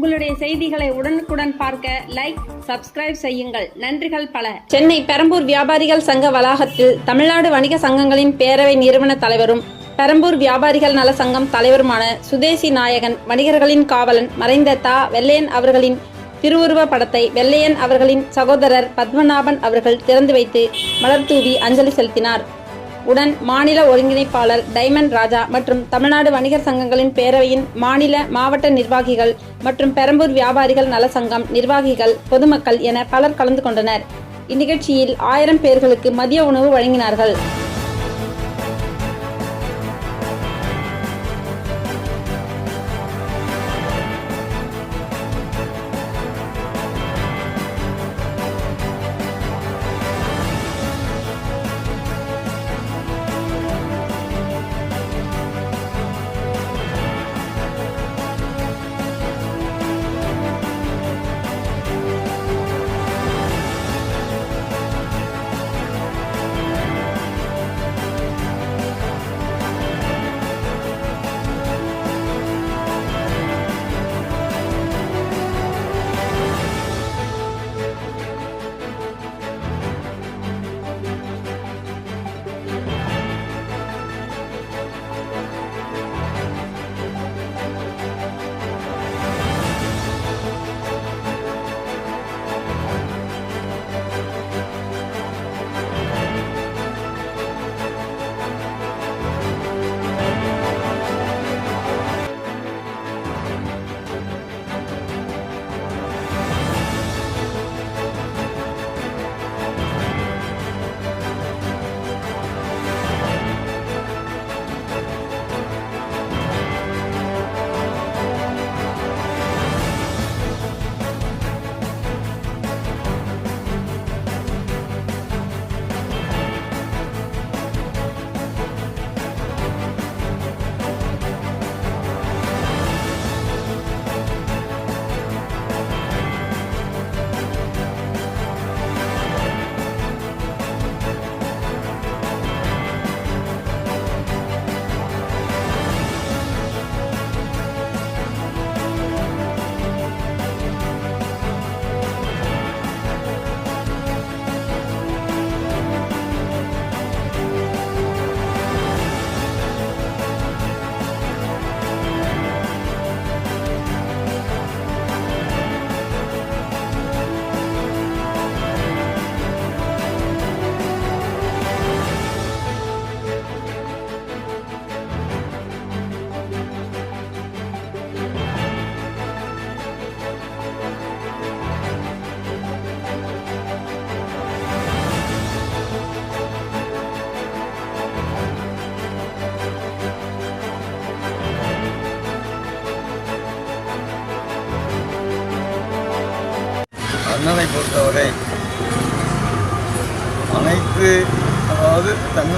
உங்களுடைய செய்திகளை உடனுக்குடன் பார்க்க லைக் சப்ஸ்கிரைப் செய்யுங்கள். நன்றிகள் பல. சென்னை பெரம்பூர் வியாபாரிகள் சங்க வளாகத்தில் தமிழ்நாடு வணிக சங்கங்களின் பேரவை நிறுவன தலைவரும் பெரம்பூர் வியாபாரிகள் நல சங்கம் தலைவருமான சுதேசி நாயகன் வணிகர்களின் காவலன் மறைந்த தா. வெள்ளையன் அவர்களின் திருவுருவ படத்தை வெள்ளையன் அவர்களின் சகோதரர் பத்மநாபன் அவர்கள் திறந்து வைத்து மலர் தூவி அஞ்சலி செலுத்தினார். உடன் மாநில ஒருங்கிணைப்பாளர் டைமண்ட் ராஜா மற்றும் தமிழ்நாடு வணிகர் சங்கங்களின் பேரவையின் மாநில மாவட்ட நிர்வாகிகள் மற்றும் பெரம்பூர் வியாபாரிகள் நல சங்கம் நிர்வாகிகள் பொதுமக்கள் என பலர் கலந்து கொண்டனர். இந்நிகழ்ச்சியில் ஆயிரம் பேர்களுக்கு மதிய உணவு வழங்கினார்கள்.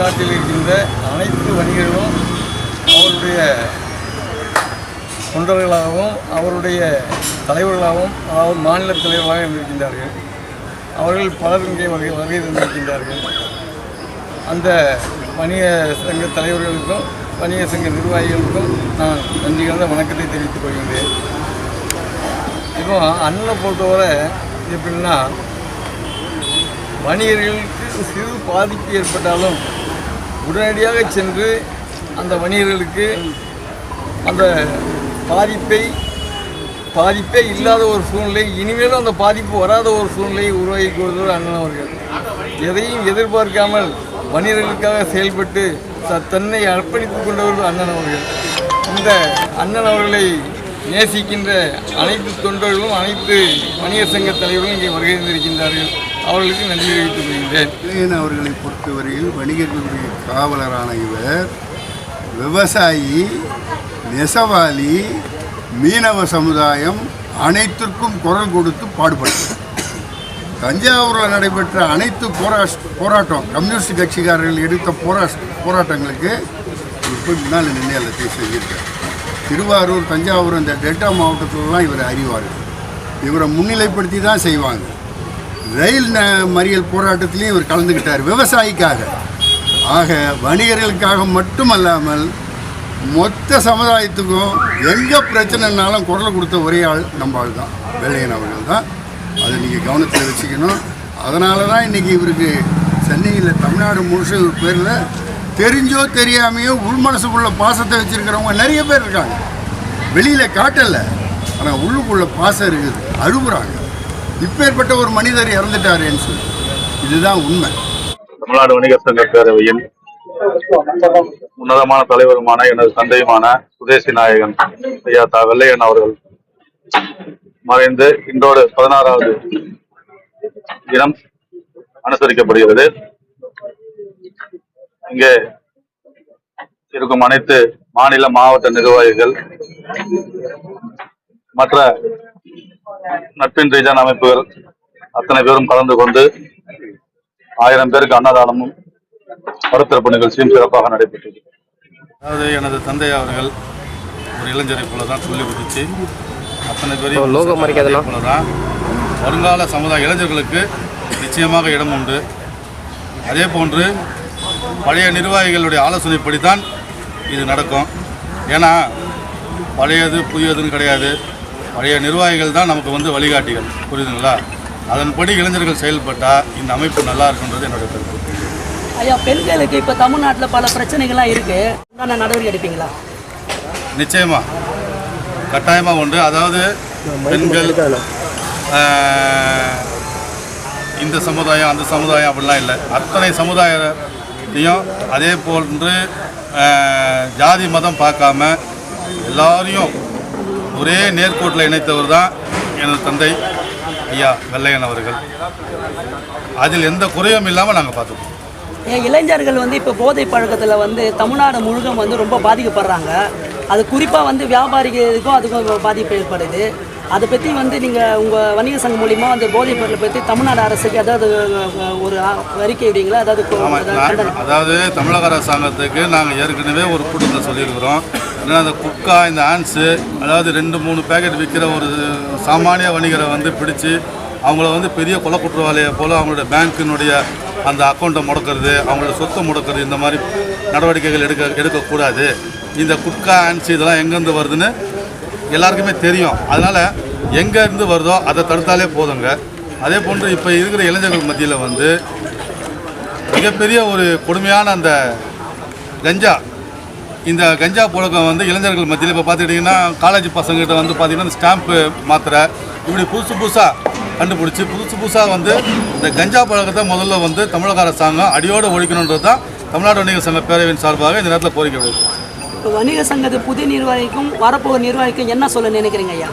தமிழ்நாட்டில் இருக்கின்ற அனைத்து வணிகர்களும் அவருடைய தொண்டர்களாகவும் அவருடைய தலைவர்களாகவும் அதாவது மாநில தலைவர்களாக இருந்திருக்கின்றார்கள் அவர்கள் பலர் இங்கே வருகை வருகை தந்திருக்கின்றார்கள். அந்த வணிக சங்க தலைவர்களுக்கும் வணிக சங்க நிர்வாகிகளுக்கும் நான் நன்றி கலந்த வணக்கத்தை தெரிவித்துக் கொள்கின்றேன். இப்போ அண்ணனை பொறுத்தவரை எப்படின்னா வணிகர்களுக்கு சிறு பாதிப்பு ஏற்பட்டாலும் உடனடியாக சென்று அந்த வணிகர்களுக்கு அந்த பாதிப்பை பாதிப்பே இல்லாத ஒரு சூழ்நிலை இனிமேலும் அந்த பாதிப்பு வராத ஒரு சூழ்நிலையை உருவாக்கி கொடுத்தவர் அண்ணன் அவர்கள். எதையும் எதிர்பார்க்காமல் வணிகர்களுக்காக செயல்பட்டு த- தன்னை அர்ப்பணித்துக் கொண்டவர்கள் அண்ணன் அவர்கள். இந்த அண்ணன் அவர்களை நேசிக்கின்ற அனைத்து தொண்டர்களும் அனைத்து வணிகர் சங்க தலைவர்களும் இங்கே வருகை தந்திருக்கின்றார்கள். அவர்களுக்கு நன்றி தெரிவித்துக் கொள்கிறேன். இளையன் அவர்களை பொறுத்தவரையில் வணிகர்களுடைய காவலரான இவர் விவசாயி நெசவாளி மீனவ சமுதாயம் அனைத்திற்கும் குரல் கொடுத்து பாடுபட்டார். தஞ்சாவூரில் நடைபெற்ற அனைத்து போராஷ் போராட்டம் கம்யூனிஸ்ட் கட்சிக்காரர்கள் எடுத்த போரா போராட்டங்களுக்கு இப்போ முன்னால் நின்று எல்லாத்தையும் செஞ்சிருக்கார். திருவாரூர் தஞ்சாவூர் இந்த டெல்டா மாவட்டத்திலலாம் இவர் அறிவார் இவரை முன்னிலைப்படுத்தி தான் செய்வாங்க. ரயில் ந- மறியல் போராட்டத்திலையும் இவர் கலந்துக்கிட்டார் விவசாயிக்காக. ஆக வணிகர்களுக்காக மட்டுமல்லாமல் மொத்த சமுதாயத்துக்கும் எங்கே பிரச்சனைனாலும் குரல் கொடுத்த ஒரே ஆள் நம்ம ஆள் தான். வெள்ளையன் அவர்கள் தான். அதை நீங்கள் கவனத்தில் வச்சுக்கணும். அதனால தான் இன்றைக்கி இவருக்கு சென்னையில் தமிழ்நாடு முழுசு இவர் பேரில் தெரிஞ்சோ தெரியாமையோ உள் மனசுக்குள்ள பாசத்தை வச்சுருக்கிறவங்க நிறைய பேர் இருக்காங்க. வெளியில் காட்டலை. ஆனால் உள்ளுக்குள்ள பாசம் இருக்குது. அழுகுறாங்க. இப்பேற்பட்ட ஒரு மனிதர் இறந்துட்டாரு சொல்லி. இதுதான் உண்மை. தமிழ்நாடு வணிகர் சங்க பேரவையில் உன்னதமான தலைவருமான எனது தந்தையுமான சுதேசி நாயகன் ஐயா தா வெள்ளையன் அவர்கள் மறைந்து இன்றோடு பதினாறாவது தினம் அனுசரிக்கப்படுகிறது. இங்கே இருக்கும் அனைத்து மாநில மாவட்ட நிர்வாகிகள் மற்ற நட்பின் ரீஜன் அமைப்புகள் அத்தனை பேரும் கலந்து கொண்டு ஆயிரம் பேருக்கு அன்னதானமும் பருத்திறப்பு நிகழ்ச்சியும் சிறப்பாக நடைபெற்றது. அதாவது எனது தந்தை அவர்கள் ஒரு இளைஞரை போல தான் சொல்லி கொடுத்துச்சு அத்தனை logo மறைக்காதண்ணா. போல தான் வருங்கால சமுதாய இளைஞர்களுக்கு நிச்சயமாக இடம் உண்டு. அதே போன்று பழைய நிர்வாகிகளுடைய ஆலோசனைப்படி தான் இது நடக்கும். ஏன்னா பழையது புதியதுன்னு கிடையாது. பழைய நிர்வாகிகள் தான் நமக்கு வந்து வழிகாட்டிகள். புரியுதுங்களா? அதன்படி இளைஞர்கள் செயல்பட்டால் இந்த அமைப்பு நல்லா இருக்குன்றது என்னுடைய கருத்து. ஐயா பெண்களுக்கு இப்போ தமிழ்நாட்டில் பல பிரச்சனைகள்லாம் இருக்கு. உண்டான நடவடிக்கை எடுப்பீங்களா? நிச்சயமா. கட்டாயமா உண்டு. அதாவது பெண்கள் இந்த சமுதாயம் அந்த சமுதாயம் அப்படிலாம் இல்லை. அத்தனை சமுதாயத்தையும் அதே போன்று ஜாதி மதம் பார்க்காம எல்லாரையும் ஒரே நேர்கோட்டில் இணைத்தவர் தான் எனது தந்தை ஐயா வெள்ளையன் அவர்கள். அதில் எந்த குறையும் இல்லாமல் நாங்கள் பார்த்துப்போம். இளைஞர்கள் வந்து இப்போ போதை பழக்கத்தில் வந்து தமிழ்நாடு முழுக்க வந்து ரொம்ப பாதிக்கப்படுறாங்க. அது குறிப்பாக வந்து வியாபாரிகளுக்கும் அதுக்கும் பாதிப்பு ஏற்படுது. அதை பற்றி வந்து நீங்கள் உங்கள் வணிக சங்கம் மூலிமா அந்த போதைப் பொருளை பற்றி தமிழ்நாடு அரசுக்கு அதாவது ஒரு அறிக்கை விடுவீங்களா அதாவது அதாவது தமிழக அரசாங்கத்துக்கு நாங்கள் ஏற்கனவே ஒரு கூட்டத்தில் சொல்லியிருக்கிறோம். ஏன்னா அந்த குக்கா இந்த ஆன்ஸு அதாவது ரெண்டு மூணு பேக்கெட் விற்கிற ஒரு சாமானிய வணிகரை வந்து பிடிச்சி அவங்கள வந்து பெரிய கொலை குற்றவாளியை போல் அவங்களோட பேங்க்கினுடைய அந்த அக்கௌண்ட்டை முடக்கிறது அவங்களோட சொத்தை முடக்கிறது இந்த மாதிரி நடவடிக்கைகள் எடுக்க எடுக்கக்கூடாது. இந்த குட்கா ஆன்ஸ் இதெல்லாம் எங்கேருந்து வருதுன்னு எல்லாருக்குமே தெரியும். அதனால் எங்கேருந்து வருதோ அதை தடுத்தாலே போதுங்க. அதே போன்று இப்போ இருக்கிற இளைஞர்கள் மத்தியில் வந்து மிகப்பெரிய ஒரு கொடுமையான அந்த கஞ்சா இந்த கஞ்சா புழக்கம் வந்து இளைஞர்கள் மத்தியில் இப்போ பார்த்துக்கிட்டிங்கன்னா காலேஜ் பசங்ககிட்ட வந்து பார்த்திங்கன்னா இந்த ஸ்டாம்ப்பு மாத்திரை இப்படி புதுசு புதுசாக கண்டுபிடிச்சி புதுசு புதுசாக வந்து இந்த கஞ்சா பழக்கத்தை முதல்ல வந்து தமிழக அரசாங்கம் அடியோடு ஒழிக்கணுன்றது தான் தமிழ்நாடு வணிகர் சங்க பேரவையின் சார்பாக இந்த நேரத்தில் கோரிக்கை இப்போ வணிக சங்கத்து புதிய நிர்வாகிக்கும் வரப்போகிற நிர்வாகிக்கும் என்ன சொல்ல நினைக்கிறீங்க ஐயா?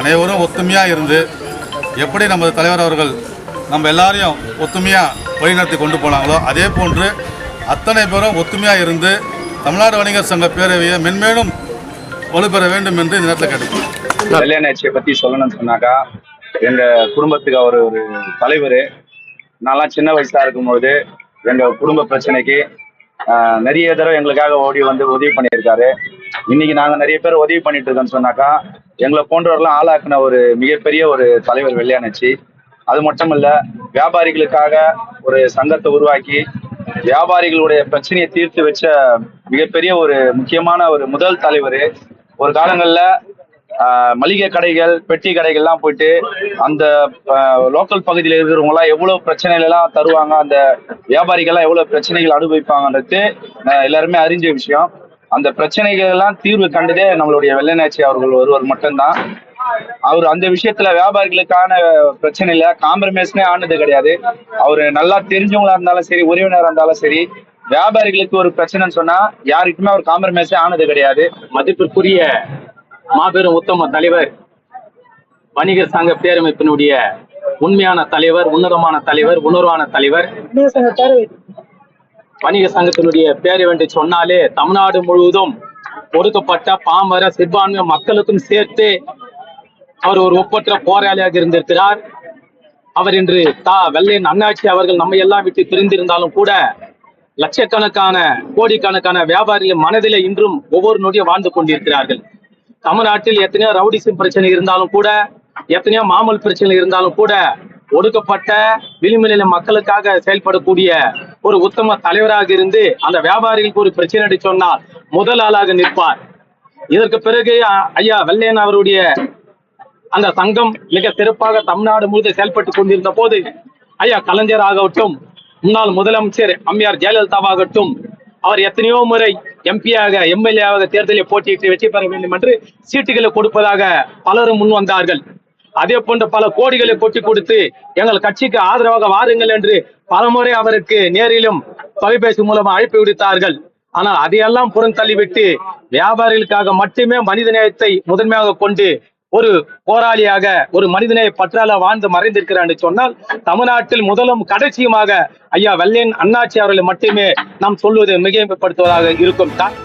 அனைவரும் ஒத்துமையாக இருந்து எப்படி நமது தலைவர் அவர்கள் நம்ம எல்லாரையும் ஒத்துமையாக வழிநடத்தி கொண்டு போனாங்களோ அதே போன்று அத்தனை பேரும் ஒத்துமையாக இருந்து தமிழ்நாடு வணிகர் சங்க பேரவையை மென்மேலும் வலுப்பெற வேண்டும் என்று இந்த நேரத்தில் கேட்டுக்கிறேன் வெள்ளையனாட்சியை பத்தி சொல்லணும்னு சொன்னாக்கா எங்க குடும்பத்துக்கு அவர் ஒரு தலைவர். நான்லாம் சின்ன வயசா இருக்கும்போது எங்க குடும்ப பிரச்சனைக்கு நிறைய தடவை எங்களுக்காக ஓடி வந்து உதவி பண்ணியிருக்காரு. இன்னைக்கு நாங்க நிறைய பேர் உதவி பண்ணிட்டு இருக்கோம்னு சொன்னாக்கா எங்களை போன்றவரெல்லாம் ஆளாக்குன ஒரு மிகப்பெரிய ஒரு தலைவர் வெள்ளையனாச்சி. அது மட்டும் இல்லை வியாபாரிகளுக்காக ஒரு சங்கத்தை உருவாக்கி வியாபாரிகளுடைய பிரச்சனையை தீர்த்து வச்ச மிகப்பெரிய ஒரு முக்கியமான ஒரு முதல் தலைவர். ஒரு காலங்கள்ல மளிகை கடைகள் பெட்டி கடைகள்லாம் போயிட்டு அந்த லோக்கல் பகுதியில் இருக்கிறவங்களாம் எவ்வளோ எவ்வளவு பிரச்சனைகள் எல்லாம் தருவாங்க அந்த வியாபாரிகள்லாம் எவ்வளவு பிரச்சனைகள் அனுபவிப்பாங்கன்றது எல்லாருமே அறிஞ்ச விஷயம். அந்த பிரச்சனைகள் எல்லாம் தீர்வு கண்டதே நம்மளுடைய வெள்ளநாச்சி அவர்கள் ஒருவர் மட்டும்தான். அவர் அந்த விஷயத்துல வியாபாரிகளுக்கான பிரச்சனையில காம்ப்ரமைஸ்னே ஆனது கிடையாது. அவரு நல்லா தெரிஞ்சவங்களா இருந்தாலும் சரி உறவினரா இருந்தாலும் சரி வியாபாரிகளுக்கு ஒரு பிரச்சனைன்னு சொன்னா யாருக்குமே அவர் காம்ப்ரமைஸே ஆனது கிடையாது. மதிப்பிற்குரிய மாபெரும் உத்தம தலைவர் வணிகர் சங்க பேரமைப்பினுடைய உண்மையான தலைவர் உன்னதமான தலைவர் உணர்வான தலைவர். வணிக சங்கத்தினுடைய பேர் என்று சொன்னாலே தமிழ்நாடு முழுவதும் ஒடுக்கப்பட்ட பாமர சிறுபான்மை மக்களுக்கும் சேர்த்து அவர் ஒரு ஒப்பற்ற போராளியாக இருந்திருக்கிறார். அவர் இன்று தா. வெள்ளையன் அண்ணாச்சி அவர்கள் நம்ம எல்லாம் விட்டு பிரிந்திருந்தாலும் கூட லட்சக்கணக்கான கோடிக்கணக்கான வியாபாரிகள் மனதிலே இன்றும் ஒவ்வொரு நொடியும் வாழ்ந்து கொண்டிருக்கிறார்கள். தமிழ்நாட்டில் எத்தனையோ ரவுடிசம் பிரச்சனை இருந்தாலும் கூட எத்தனையோ மாமல் பிரச்சனை இருந்தாலும் கூட ஒடுக்கப்பட்ட விளிம்புநிலை மக்களுக்காக செயல்படக்கூடிய ஒரு உத்தம தலைவராக இருந்து அந்த வியாபாரிகளுக்கு ஒரு பிரச்சனை சொன்னால் முதல் ஆளாக நிற்பார். இதற்கு பிறகு ஐயா வெள்ளையன் அவருடைய அந்த சங்கம் மிக சிறப்பாக தமிழ்நாடு முழுவதும் செயல்பட்டு கொண்டிருந்த போது ஐயா கலைஞர் ஆகட்டும் முன்னாள் முதலமைச்சர் அம்மையார் ஜெயலலிதாவாகட்டும் அவர் எத்தனையோ முறை எம்பியாக எம்எல்ஏவாக தேர்தலில் போட்டியிட்டு வெற்றி பெற வேண்டும் என்று சீட்டுகளை கொடுப்பதாக பலரும் முன் வந்தார்கள். அதே போன்ற பல கோடிகளை கொட்டி கொடுத்து எங்கள் கட்சிக்கு ஆதரவாக வாருங்கள் என்று பலமுறை அவருக்கு நேரிலும் தொலைபேசி மூலம் அழைப்பு விடுத்தார்கள். ஆனால் அதையெல்லாம் புறம் தள்ளிவிட்டு வியாபாரிகளுக்காக மட்டுமே மனித நேயத்தை முதன்மையாக கொண்டு ஒரு போராளியாக ஒரு மனிதனை பற்றால வாழ்ந்து மறைந்திருக்கிறார் சொன்னால் தமிழ்நாட்டில் முதலும் கடைசியுமாக ஐயா வெள்ளையன் அண்ணாச்சி அவர்களை மட்டுமே நாம் சொல்வது மிகைப்படுத்துவதாக இருக்கும். தான்